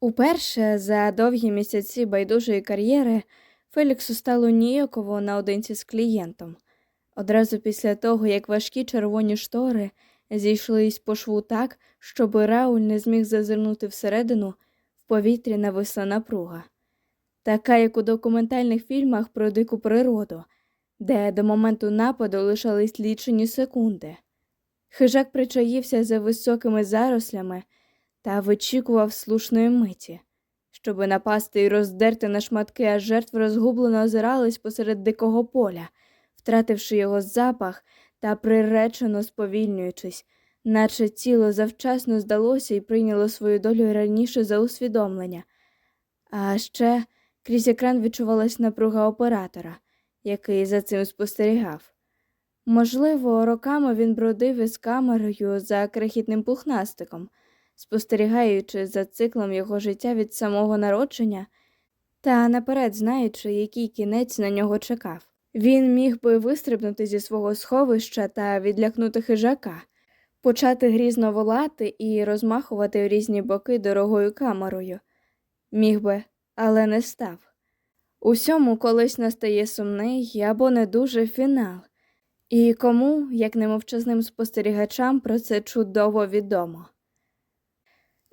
Уперше за довгі місяці байдужої кар'єри Феліксу стало ніяково наодинці з клієнтом. Одразу після того, як важкі червоні штори зійшлись по шву так, щоб Рауль не зміг зазирнути всередину, в повітрі нависла напруга. Така, як у документальних фільмах про дику природу, де до моменту нападу лишались лічені секунди. Хижак причаївся за високими зарослями та вичікував слушної миті, щоби напасти і роздерти на шматки, а жертви розгублено озирались посеред дикого поля, втративши його запах та приречено сповільнюючись, наче тіло завчасно здалося і прийняло свою долю раніше за усвідомлення. А ще крізь екран відчувалась напруга оператора, який за цим спостерігав. Можливо, роками він бродив із камерою за крихітним пухнастиком, спостерігаючи за циклом його життя від самого народження та наперед знаючи, який кінець на нього чекав. Він міг би вистрибнути зі свого сховища та відлякнути хижака, почати грізно волати і розмахувати в різні боки дорогою камерою. Міг би, але не став. Усьому колись настає сумний або не дуже фінал. І кому, як немовчазним спостерігачам, про це чудово відомо.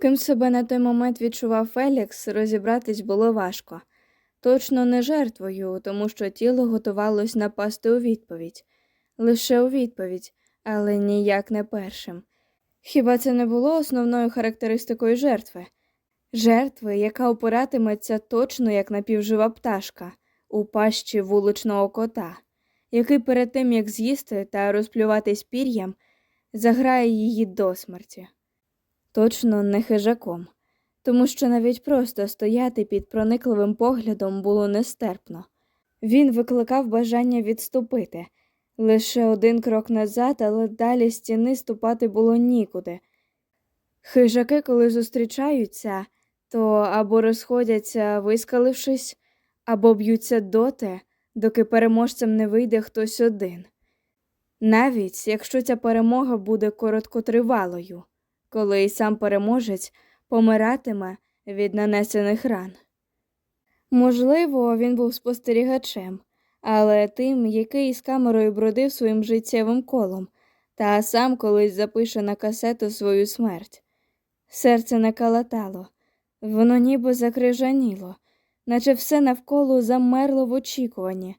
Ким себе на той момент відчував Фелікс, розібратись було важко. Точно не жертвою, тому що тіло готувалось напасти у відповідь. Лише у відповідь, але ніяк не першим. Хіба це не було основною характеристикою жертви? Жертви, яка опиратиметься точно як напівжива пташка у пащі вуличного кота який перед тим, як з'їсти та розплюватись пір'ям, заграє її до смерті. Точно не хижаком, тому що навіть просто стояти під проникливим поглядом було нестерпно. Він викликав бажання відступити лише один крок назад, але далі стіни ступати було нікуди. Хижаки, коли зустрічаються, то або розходяться, вискалившись, або б'ються доти, доки переможцем не вийде хтось один. Навіть якщо ця перемога буде короткотривалою, коли й сам переможець помиратиме від нанесених ран. Можливо, він був спостерігачем, але тим, який з камерою бродив своїм життєвим колом, та сам колись запише на касету свою смерть. Серце не калатало, воно ніби закрижаніло, наче все навколо замерло в очікуванні.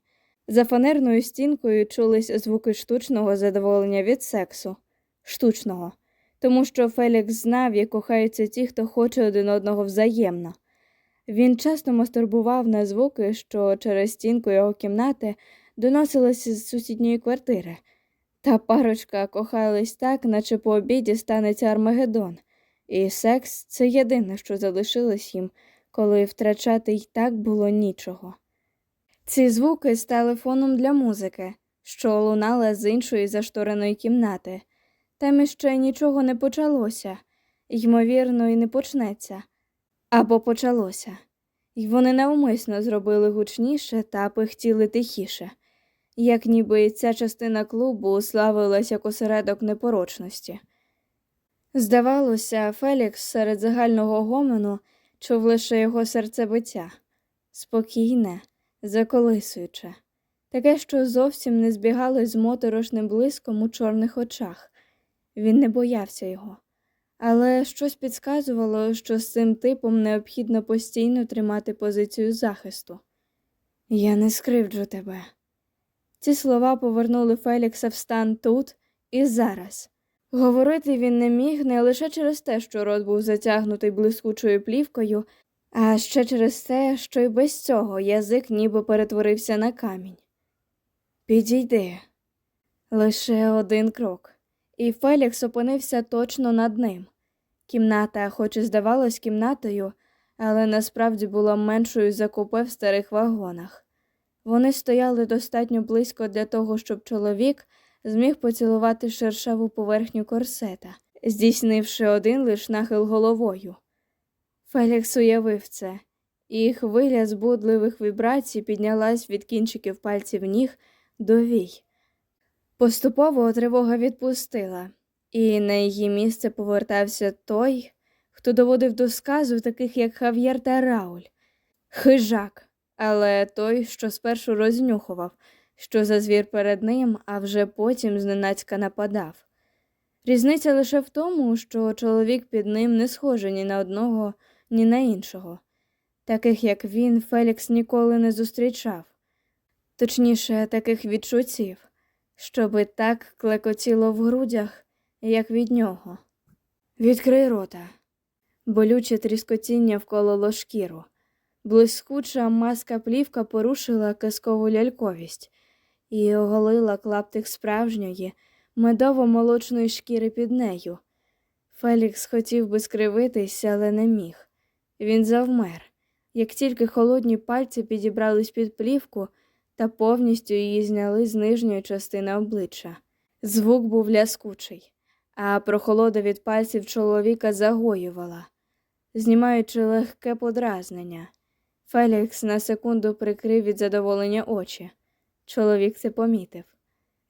За фанерною стінкою чулись звуки штучного задоволення від сексу, штучного, тому що Фелікс знав, як кохаються ті, хто хоче один одного взаємно. Він часто мастурбував на звуки, що через стінку його кімнати доносилися з сусідньої квартири, та парочка кохались так, наче по обіді станеться Армагеддон, і секс це єдине, що залишилось їм коли втрачати й так було нічого. Ці звуки стали фоном для музики, що лунала з іншої заштореної кімнати. Там іще нічого не почалося, ймовірно, і не почнеться. Або почалося, І вони навмисно зробили гучніше та пихтіли тихіше, як ніби ця частина клубу славилась як осередок непорочності. Здавалося, Фелікс серед загального гомону чув лише його серцебиття, спокійне, заколисуюче, таке, що зовсім не збігалось з моторошним блиском у чорних очах. Він не боявся його, але щось підказувало, що з цим типом необхідно постійно тримати позицію захисту. Я не скривджу тебе. Ці слова повернули Фелікса в стан тут і зараз. Говорити він не міг не лише через те, що рот був затягнутий блискучою плівкою, а ще через те, що й без цього язик ніби перетворився на камінь. Підійди лише один крок, і Фелікс опинився точно над ним. Кімната, хоч і здавалась кімнатою, але насправді була меншою за купе в старих вагонах. Вони стояли достатньо близько для того, щоб чоловік зміг поцілувати шершаву поверхню корсета, здійснивши один лиш нахил головою. Фелікс уявив це, і хвиля збудливих вібрацій піднялась від кінчиків пальців ніг до вій. Поступово тривога відпустила, і на її місце повертався той, хто доводив до сказу таких, як Хав'єр та Рауль. Хижак, але той, що спершу рознюхував, що за звір перед ним, а вже потім зненацька нападав. Різниця лише в тому, що чоловік під ним не схожий ні на одного, ні на іншого. Таких, як він, Фелікс ніколи не зустрічав, точніше, таких відчуттів, щоби так клекотіло в грудях, як від нього. Відкрий рота. Болюче тріскотіння вкололо шкіру. Блискуча маска плівка порушила казкову ляльковість і оголила клаптик справжньої, медово-молочної шкіри під нею. Фелікс хотів би скривитись, але не міг. Він завмер, як тільки холодні пальці підібрались під плівку та повністю її зняли з нижньої частини обличчя. Звук був ляскучий, а прохолода від пальців чоловіка загоювала, знімаючи легке подразнення. Фелікс на секунду прикрив від задоволення очі. Чоловік це помітив.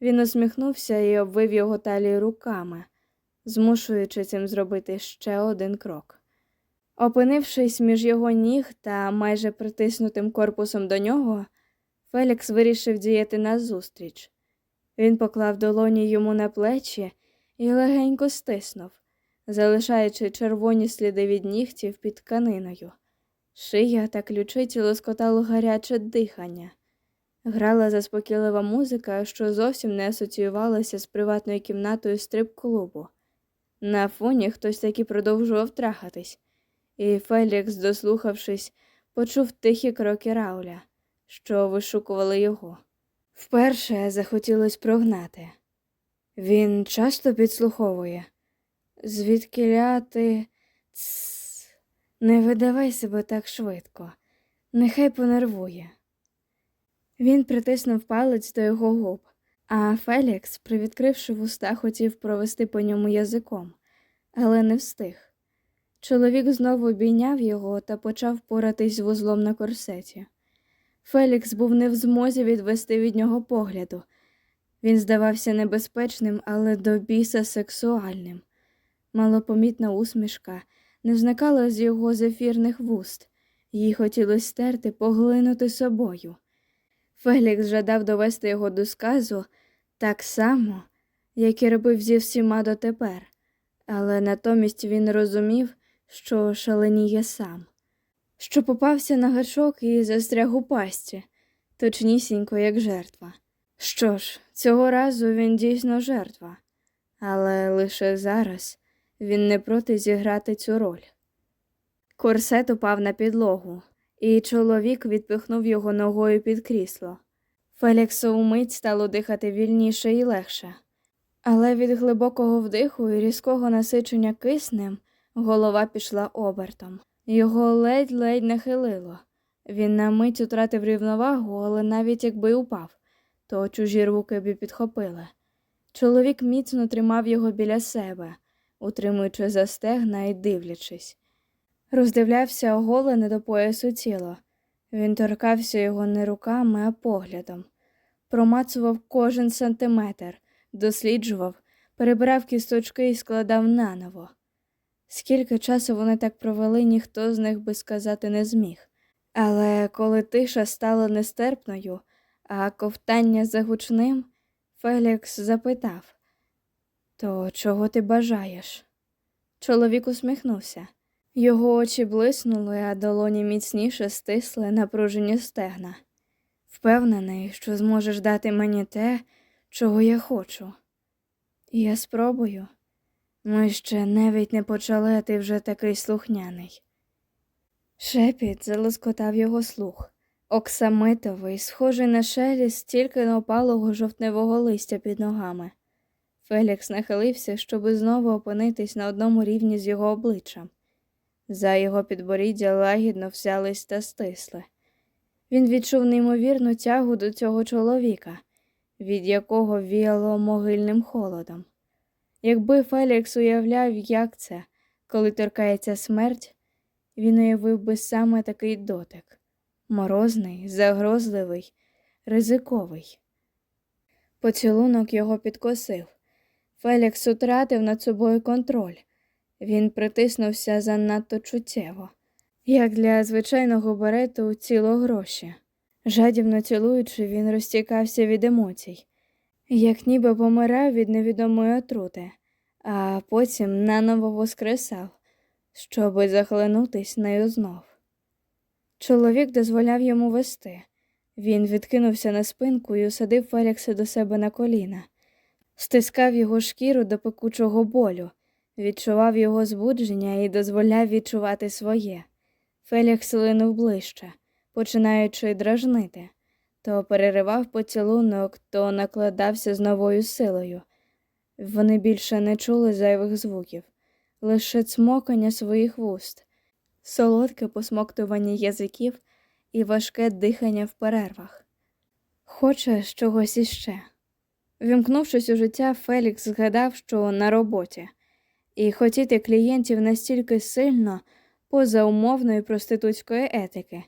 Він усміхнувся і обвив його талію руками, змушуючи цим зробити ще один крок. Опинившись між його ніг та майже притиснутим корпусом до нього, Фелікс вирішив діяти назустріч. Він поклав долоні йому на плечі і легенько стиснув, залишаючи червоні сліди від нігтів під тканиною. Шия та ключиці лоскотало гаряче дихання. Грала заспокійлива музика, що зовсім не асоціювалася з приватною кімнатою стрип-клубу. На фоні хтось таки продовжував трахатись, і Фелікс, дослухавшись, почув тихі кроки Рауля, що вишукували його. Вперше захотілось прогнати. Він часто підслуховує. Звідки ляти. Тсс. Не видавай себе так швидко, нехай понервує. Він притиснув палець до його губ, а Фелікс, привідкривши вуста, хотів провести по ньому язиком, але не встиг. Чоловік знову обійняв його та почав поратись вузлом на корсеті. Фелікс був не в змозі відвести від нього погляду. Він здавався небезпечним, але до біса сексуальним. Малопомітна усмішка не зникала з його зефірних вуст, їй хотілося стерти, поглинути собою. Фелікс жадав довести його до сказу так само, як і робив зі всіма дотепер, але натомість він розумів, що шаленіє сам, що попався на гачок і застряг у пасті, точнісінько, як жертва. Що ж, цього разу він дійсно жертва, але лише зараз він не проти зіграти цю роль. Корсет упав на підлогу, і чоловік відпихнув його ногою під крісло. Феліксу умить стало дихати вільніше і легше, але від глибокого вдиху і різкого насичення киснем голова пішла обертом. Його ледь-ледь нахилило. Він на мить утратив рівновагу, але навіть якби упав, то чужі руки б підхопили. Чоловік міцно тримав його біля себе, утримуючи за стегна і дивлячись. Роздивлявся оголене до поясу тіло. Він торкався його не руками, а поглядом, промацував кожен сантиметр, досліджував, перебирав кісточки і складав наново. Скільки часу вони так провели, ніхто з них би сказати не зміг. Але коли тиша стала нестерпною, а ковтання загучним, Фелікс запитав То чого ти бажаєш? Чоловік усміхнувся. Його очі блиснули, а долоні міцніше стисли напружені стегна. Впевнений, що зможеш дати мені те, чого я хочу. Я спробую. Ми ще навіть не почали, а ти вже такий слухняний. Шепіт залоскотав його слух, оксамитовий, схожий на шеліст тільки на опалого жовтневого листя під ногами. Фелікс нахилився, щоби знову опинитись на одному рівні з його обличчям. За його підборіддя лагідно взялись та стисли. Він відчув неймовірну тягу до цього чоловіка, від якого віяло могильним холодом. Якби Фелікс уявляв, як це, коли торкається смерть, він уявив би саме такий дотик морозний, загрозливий, ризиковий. Поцілунок його підкосив. Фелікс утратив над собою контроль. Він притиснувся занадто чуттєво, як для звичайного берету ціло гроші. Жадібно цілуючи, він розтікався від емоцій, як ніби помирав від невідомої отрути, а потім наново воскресав, щоби захлинутись нею знов. Чоловік дозволяв йому вести. Він відкинувся на спинку і усадив Фелікса до себе на коліна, стискав його шкіру до пекучого болю, відчував його збудження і дозволяв відчувати своє. Фелікс линув ближче, починаючи дражнити, то переривав поцілунок, то накладався з новою силою. Вони більше не чули зайвих звуків, лише цмокання своїх вуст, солодке посмоктування язиків і важке дихання в перервах. Хочеш чогось іще. Вімкнувшись у життя, Фелікс згадав, що на роботі, і хотіти клієнтів настільки сильно поза умовної проститутської етики.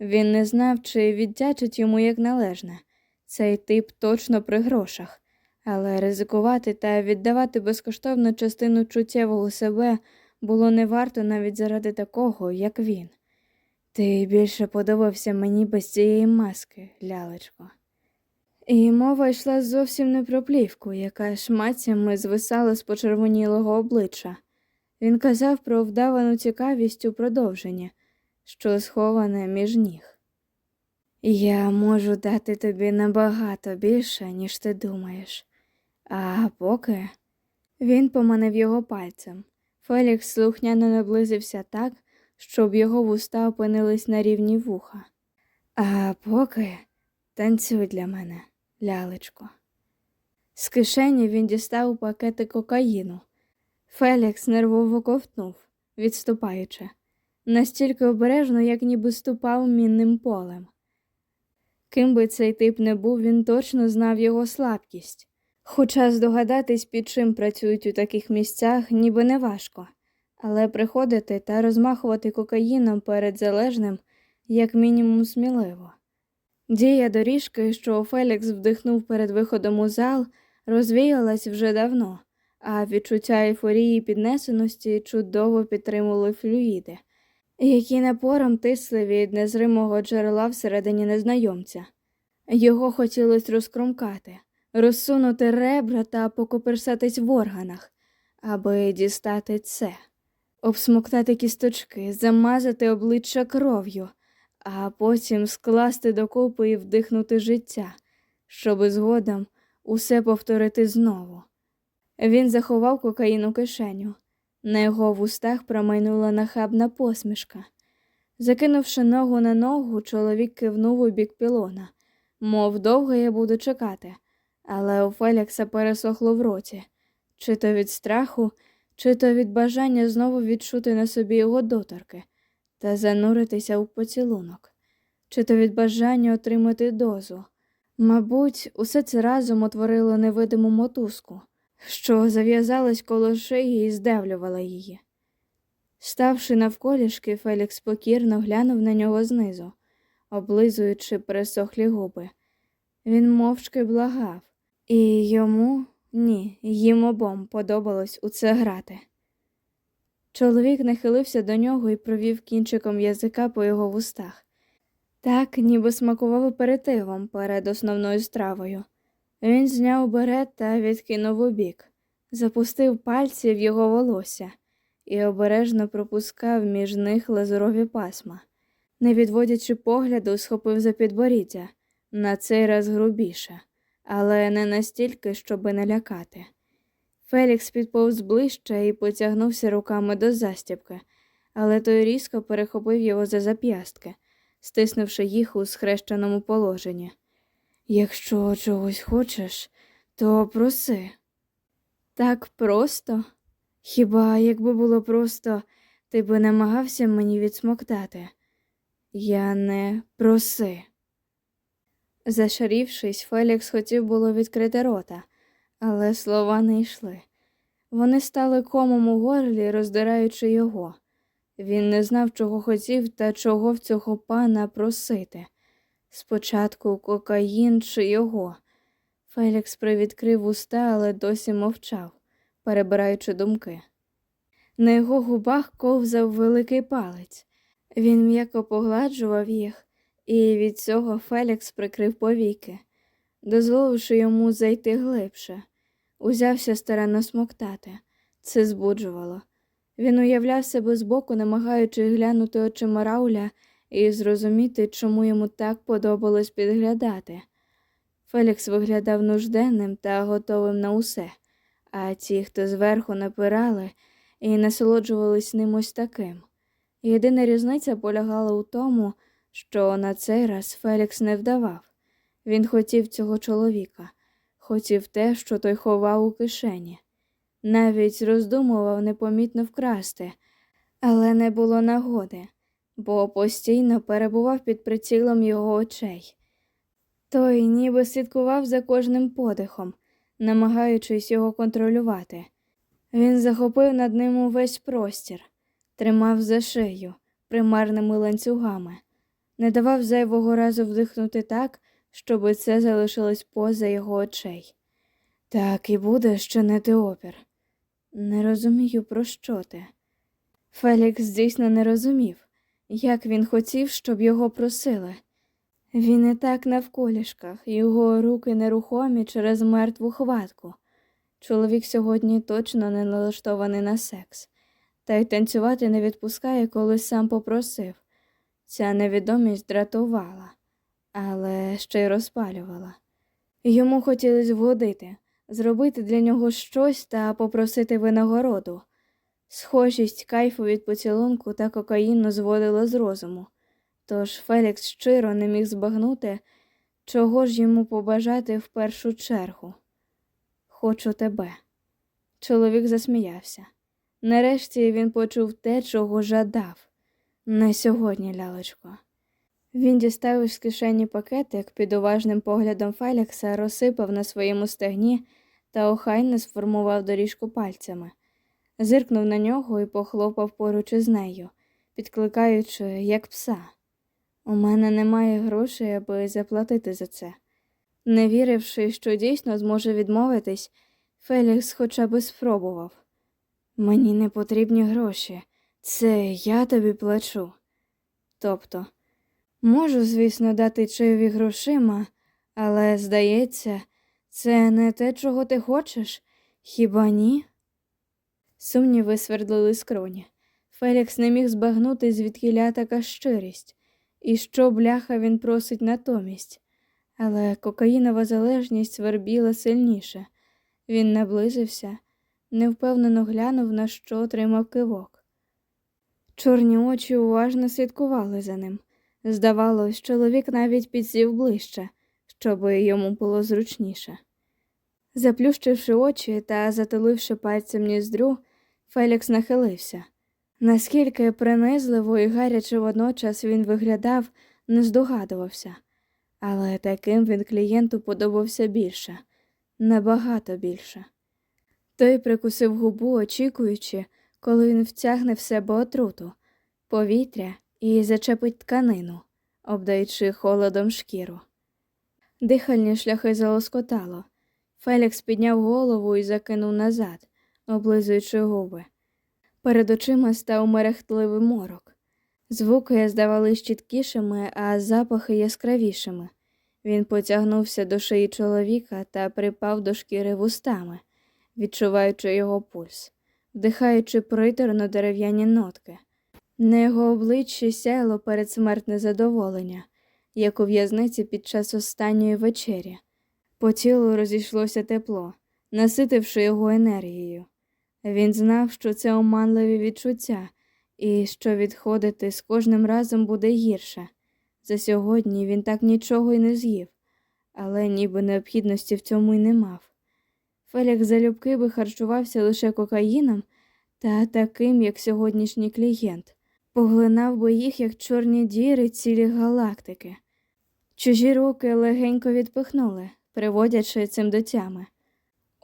Він не знав, чи віддячить йому як належне. Цей тип точно при грошах, але ризикувати та віддавати безкоштовну частину чуттєвого себе було не варто навіть заради такого, як він. Ти більше подобався мені без цієї маски, лялечко. І мова йшла зовсім не про плівку, яка шматцями звисала з почервонілого обличчя. Він казав про вдавану цікавість у продовження, що сховане між ніг. Я можу дати тобі набагато більше, ніж ти думаєш. А поки він поманив його пальцем. Фелікс слухняно наблизився так, щоб його вуста опинились на рівні вуха. А поки танцюй для мене, лялечко. З кишені він дістав пакети кокаїну. Фелікс нервово ковтнув, відступаючи, настільки обережно, як ніби ступав мінним полем. Ким би цей тип не був, він точно знав його слабкість, хоча здогадатись, під чим працюють у таких місцях, ніби не важко, але приходити та розмахувати кокаїном перед залежним, як мінімум, сміливо. Дія доріжки, що Фелікс вдихнув перед виходом у зал, розвіялась вже давно а відчуття ейфорії піднесеності чудово підтримували флюїди, які напором тисли від незримого джерела всередині незнайомця. Його хотілося розкромкати, розсунути ребра та покоперсатись в органах, аби дістати це, обсмоктати кісточки, замазати обличчя кров'ю, а потім скласти докупи і вдихнути життя, щоби згодом усе повторити знову. Він заховав кокаїн у кишеню. На його вустах промайнула нахабна посмішка. Закинувши ногу на ногу, чоловік кивнув у бік пілона, мов довго я буду чекати, але у Фелікса пересохло в роті, чи то від страху, чи то від бажання знову відчути на собі його доторки та зануритися у поцілунок, чи то від бажання отримати дозу. Мабуть, усе це разом утворило невидиму мотузку що зав'язалась коло шиї і здавлювала її. Ставши навколішки, Фелікс покірно глянув на нього знизу, облизуючи пересохлі губи. Він мовчки благав, і йому ні, їм обом подобалось у це грати. Чоловік нахилився до нього і провів кінчиком язика по його вустах, так, ніби смакував аперитивом перед основною стравою. Він зняв берет та відкинув убік, запустив пальці в його волосся і обережно пропускав між них лазурові пасма, не відводячи погляду, схопив за підборіддя, на цей раз грубіше, але не настільки, щоби налякати. Фелікс підповз ближче і потягнувся руками до застібки, але той різко перехопив його за зап'ястки, стиснувши їх у схрещеному положенні. Якщо чогось хочеш, то проси. Так просто? Хіба якби було просто, ти би намагався мені відсмоктати? Я не проси. Зашарівшись, Фелікс хотів було відкрити рота, але слова не йшли. Вони стали комом у горлі, роздираючи його. Він не знав, чого хотів та чого в цього пана просити. Спочатку кокаїн чи його. Фелікс привідкрив уста, але досі мовчав, перебираючи думки. На його губах ковзав великий палець. Він м'яко погладжував їх, і від цього Фелікс прикрив повіки, дозволивши йому зайти глибше. Узявся старанно смоктати. Це збуджувало. Він уявляв себе збоку, намагаючись глянути очима Рауля і зрозуміти, чому йому так подобалось підглядати. Фелікс виглядав нужденним та готовим на усе, а ті, хто зверху напирали і насолоджувались ним ось таким. Єдина різниця полягала у тому, що на цей раз Фелікс не вдавав. Він хотів цього чоловіка, хотів те, що той ховав у кишені. Навіть роздумував непомітно вкрасти, але не було нагоди, бо постійно перебував під прицілом його очей. Той ніби слідкував за кожним подихом, намагаючись його контролювати. Він захопив над ним увесь простір, тримав за шию примарними ланцюгами, не давав зайвого разу вдихнути так, щоби це залишилось поза його очей. Так і буде щинити опір. Не розумію, про що ти. Фелікс дійсно не розумів, як він хотів, щоб його просили. Він і так навколішках, його руки нерухомі через мертву хватку. Чоловік сьогодні точно не налаштований на секс, та й танцювати не відпускає, коли сам попросив. Ця невідомість дратувала, але ще й розпалювала. Йому хотілося вгодити, зробити для нього щось та попросити винагороду. Схожість кайфу від поцілунку та кокаїну зводила з розуму. Тож Фелікс щиро не міг збагнути, чого ж йому побажати в першу чергу. Хочу тебе. Чоловік засміявся. Нарешті він почув те, чого жадав. Не сьогодні, лялечко. Він дістав із кишені пакетик під уважним поглядом Фелікса, розсипав на своєму стегні та охайно сформував доріжку пальцями, зиркнув на нього і похлопав поруч із нею, підкликаючи, як пса. У мене немає грошей, аби заплатити за це. Не віривши, що дійсно зможе відмовитись, Фелікс хоча б спробував. Мені не потрібні гроші, це я тобі плачу. Тобто, можу, звісно, дати чайові грошима, але, здається, це не те, чого ти хочеш, хіба ні? Сумніви свердлили скроні. Фелікс не міг збагнути, звідкіля така щирість, і що бляха він просить натомість. Але кокаїнова залежність свербіла сильніше. Він наблизився, невпевнено глянув, на що отримав кивок. Чорні очі уважно слідкували за ним. Здавалось, чоловік навіть підсів ближче, щоб йому було зручніше. Заплющивши очі та затуливши пальцем ніздрю, Фелікс нахилився. Наскільки принизливо і гаряче водночас він виглядав, не здогадувався, але таким він клієнту подобався більше, набагато більше. Той прикусив губу, очікуючи, коли він втягне в себе отруту, повітря і зачепить тканину, обдаючи холодом шкіру. Дихальні шляхи залоскотало. Фелікс підняв голову і закинув назад, облизуючи губи. Перед очима став мерехтливий морок. Звуки здавались чіткішими, а запахи яскравішими. Він потягнувся до шиї чоловіка та припав до шкіри вустами, відчуваючи його пульс, вдихаючи приторно дерев'яні нотки. На його обличчі сяяло передсмертне задоволення, як у в'язниці під час останньої вечері. По тілу розійшлося тепло, наситивши його енергією. Він знав, що це оманливі відчуття, і що відходити з кожним разом буде гірше. За сьогодні він так нічого й не з'їв, але ніби необхідності в цьому й не мав. Фелікс залюбки би харчувався лише кокаїном та таким, як сьогоднішній клієнт, поглинав би їх, як чорні діри цілі галактики. Чужі руки легенько відпихнули, приводячи цим до тями.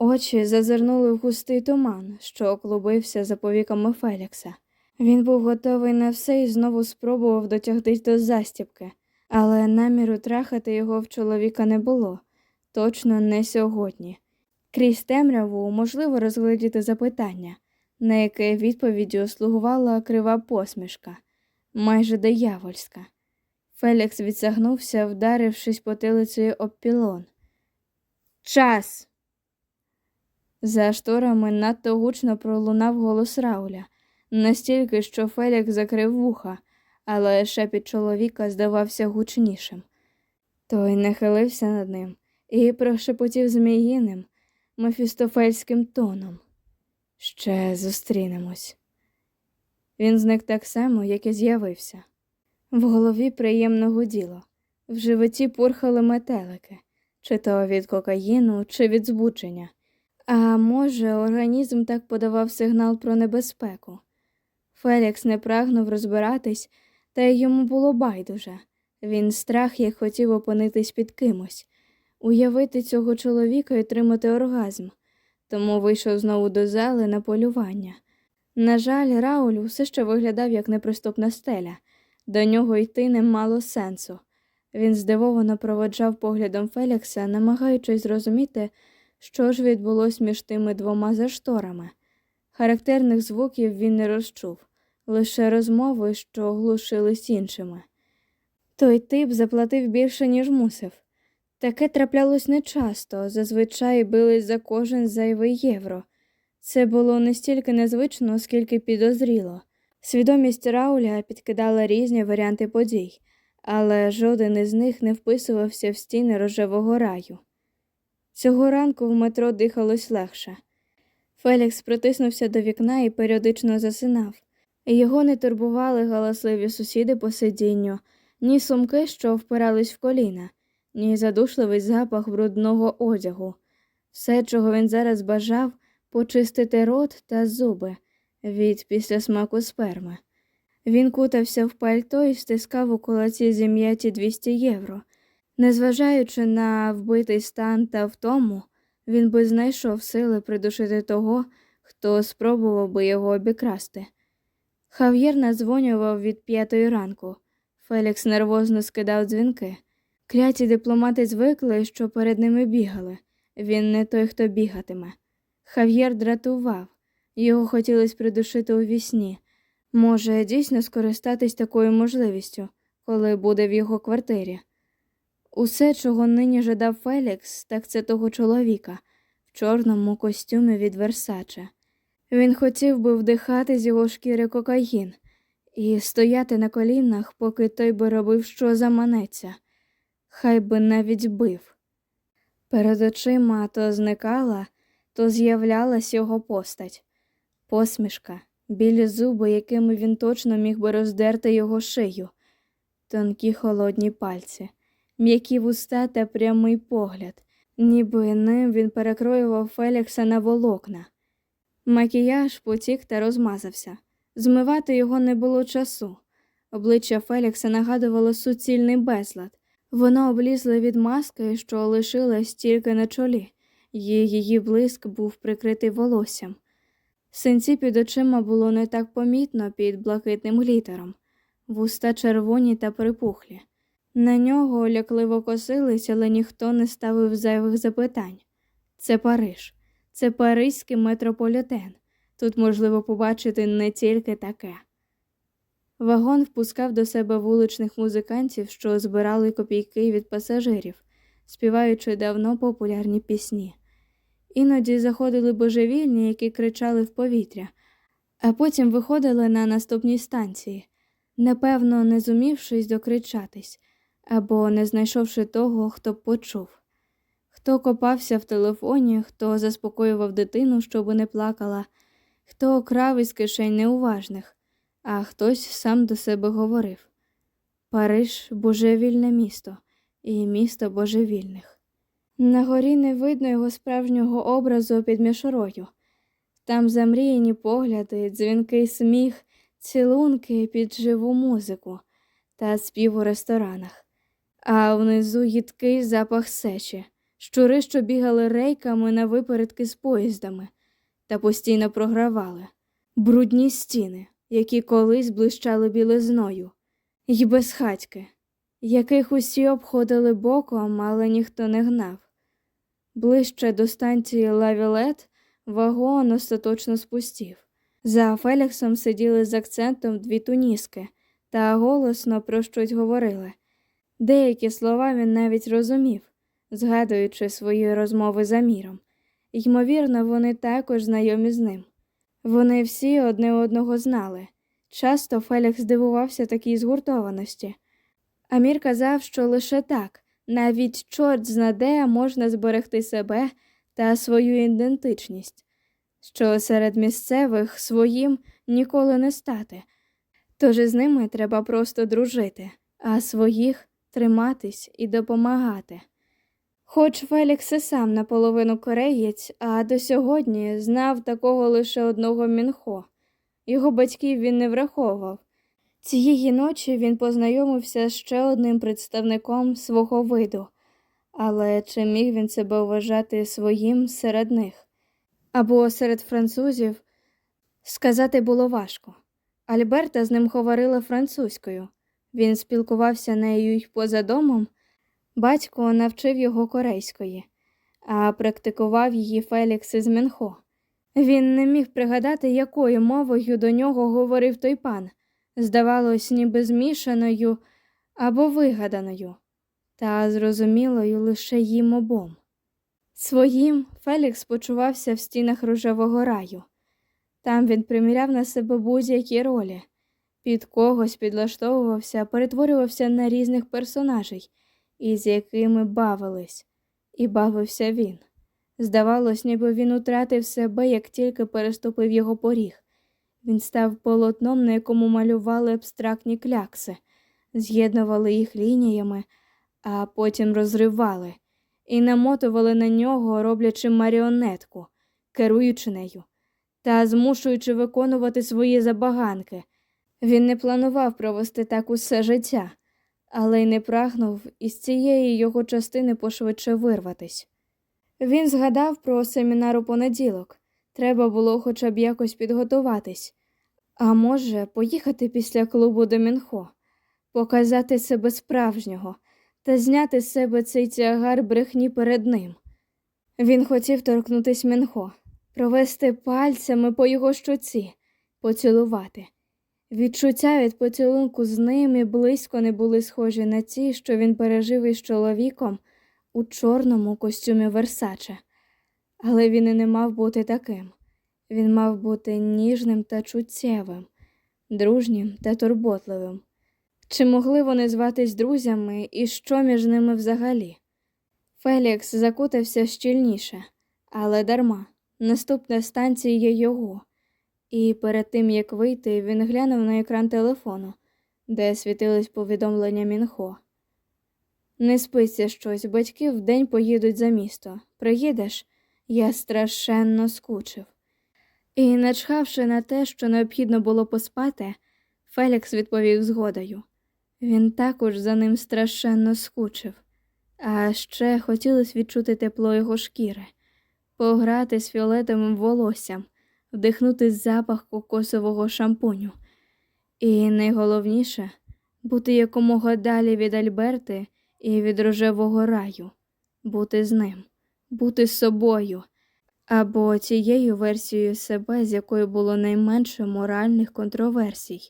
Очі зазирнули в густий туман, що оклубився за повіками Фелікса. Він був готовий на все і знову спробував дотягтись до застібки, але наміру трахати його в чоловіка не було, точно не сьогодні. Крізь темряву можливо розглядіти запитання, на яке відповіддю слугувала крива посмішка, майже диявольська. Фелікс відсагнувся, вдарившись потилицею об пілон. Час. За шторами надто гучно пролунав голос Рауля, настільки, що Фелікс закрив вуха, але шепіт чоловіка здавався гучнішим. Той нахилився над ним і прошепотів зміїним, мефістофельським тоном. Ще зустрінемось. Він зник так само, як і з'явився. В голові приємно гуділо, в животі пурхали метелики, чи то від кокаїну, чи від збудження. А може, організм так подавав сигнал про небезпеку. Фелікс не прагнув розбиратись, та йому було байдуже. Він страх як хотів опинитись під кимось, уявити цього чоловіка і отримати оргазм, тому вийшов знову до зали на полювання. На жаль, Рауль усе ще виглядав як неприступна стеля, до нього йти не мало сенсу. Він здивовано проводжав поглядом Фелікса, намагаючись зрозуміти, що ж відбулось між тими двома зашторами. Характерних звуків він не розчув, лише розмови, що глушились іншими. Той тип заплатив більше, ніж мусив. Таке траплялось нечасто, зазвичай бились за кожен зайвий євро. Це було не стільки незвично, скільки підозріло. Свідомість Рауля підкидала різні варіанти подій, але жоден із них не вписувався в стіни рожевого раю. Цього ранку в метро дихалось легше. Фелікс притиснувся до вікна і періодично засинав. Його не турбували галасливі сусіди по сидінню, ні сумки, що впирались в коліна, ні задушливий запах брудного одягу. Все, чого він зараз бажав, почистити рот та зуби від післясмаку сперми. Він кутався в пальто і стискав у кулаці зім'яті 200 євро. Незважаючи на вбитий стан та втому, він би знайшов сили придушити того, хто спробував би його обікрасти. Хав'єр надзвонював від п'ятої ранку. Фелікс нервозно скидав дзвінки. Кляті дипломати звикли, що перед ними бігали. Він не той, хто бігатиме. Хав'єр дратував, його хотілося придушити у вісні. Може, дійсно скористатись такою можливістю, коли буде в його квартирі. Усе, чого нині жадав Фелікс, так це того чоловіка в чорному костюмі від Версаче. Він хотів би вдихати з його шкіри кокаїн і стояти на колінах, поки той би робив, що заманеться, хай би навіть бив. Перед очима то зникала, то з'являлась його постать, посмішка, білі зуби, якими він точно міг би роздерти його шию, тонкі холодні пальці, м'які вуста та прямий погляд, ніби ним він перекроював Фелікса на волокна. Макіяж потік та розмазався. Змивати його не було часу. Обличчя Фелікса нагадувало суцільний безлад. Воно облізло від маски, що лишилась тільки на чолі, її блиск був прикритий волоссям. Синці під очима було не так помітно під блакитним глітером, вуста червоні та припухлі. На нього лякливо косились, але ніхто не ставив зайвих запитань. Це Париж, це Паризький метрополітен. Тут можливо побачити не тільки таке. Вагон впускав до себе вуличних музикантів, що збирали копійки від пасажирів, співаючи давно популярні пісні. Іноді заходили божевільні, які кричали в повітря, а потім виходили на наступній станції, напевно, не зумівшись докричатись або не знайшовши того, хто почув. Хто копався в телефоні, хто заспокоював дитину, щоби не плакала, хто крав із кишень неуважних, а хтось сам до себе говорив Париж божевільне місто і місто божевільних. На горі не видно його справжнього образу під мішурою. Там замріяні погляди, дзвінкий сміх, цілунки під живу музику та спів у ресторанах, а внизу їдкий запах сечі, щури, що бігали рейками на випередки з поїздами та постійно програвали, брудні стіни, які колись блищали білизною, й безхатьки, яких усі обходили боком, але ніхто не гнав. Ближче до станції Лавілет вагон остаточно спустів. За Феліксом сиділи з акцентом дві туніски та голосно про щось говорили. Деякі слова він навіть розумів, згадуючи свої розмови за міром. Ймовірно, вони також знайомі з ним. Вони всі одне одного знали. Часто Фелікс дивувався такій згуртованості. Амір казав, що лише так, навіть чорт знаде, можна зберегти себе та свою ідентичність, що серед місцевих своїм ніколи не стати. Тож із ними треба просто дружити, а своїх триматись і допомагати. Хоч Фелікс і сам наполовину кореєць, а до сьогодні знав такого лише одного мінхо. Його батьків він не враховував. Цієї ночі він познайомився з ще одним представником свого виду, але чи міг він себе вважати своїм серед них? Або серед французів сказати було важко. Альберта з ним говорила французькою. Він спілкувався нею й поза домом. Батько навчив його корейської, а практикував її Фелікс із Менхо. Він не міг пригадати, якою мовою до нього говорив той пан, здавалось, ніби змішаною або вигаданою, та зрозумілою лише їм обом. Своїм Фелікс почувався в стінах рожевого раю. Там він приміряв на себе будь-які ролі, під когось підлаштовувався, перетворювався на різних персонажей, із якими бавились, і бавився він. Здавалось, ніби він утратив себе, як тільки переступив його поріг. Він став полотном, на якому малювали абстрактні клякси, з'єднували їх лініями, а потім розривали і намотували на нього, роблячи маріонетку, керуючи нею та змушуючи виконувати свої забаганки. Він не планував провести так усе життя, але й не прагнув із цієї його частини пошвидше вирватись. Він згадав про семінар у понеділок. Треба було хоча б якось підготуватись, а може, поїхати після клубу до Мінхо, показати себе справжнього та зняти з себе цей тягар брехні перед ним. Він хотів торкнутись Мінхо, провести пальцями по його щоці, поцілувати. Відчуття від поцілунку з ним і близько не були схожі на ті, що він пережив із чоловіком у чорному костюмі Версаче. Але він і не мав бути таким. Він мав бути ніжним та чуттєвим, дружнім та турботливим. Чи могли вони зватись друзями і що між ними взагалі? Фелікс закутався щільніше, але дарма. Наступна станція є його. І перед тим як вийти, він глянув на екран телефону, де світились повідомлення Мінхо. Не спиться щось, батьки вдень поїдуть за місто. Приїдеш? Я страшенно скучив. І, начхавши на те, що необхідно було поспати, Фелікс відповів згодою. Він також за ним страшенно скучив, а ще хотілося відчути тепло його шкіри, пограти з фіолетовим волоссям, вдихнути запах кокосового шампуню. І найголовніше бути якомога далі від Альберти і від рожевого раю, бути з ним, бути собою або тією версією себе, з якою було найменше моральних контроверсій.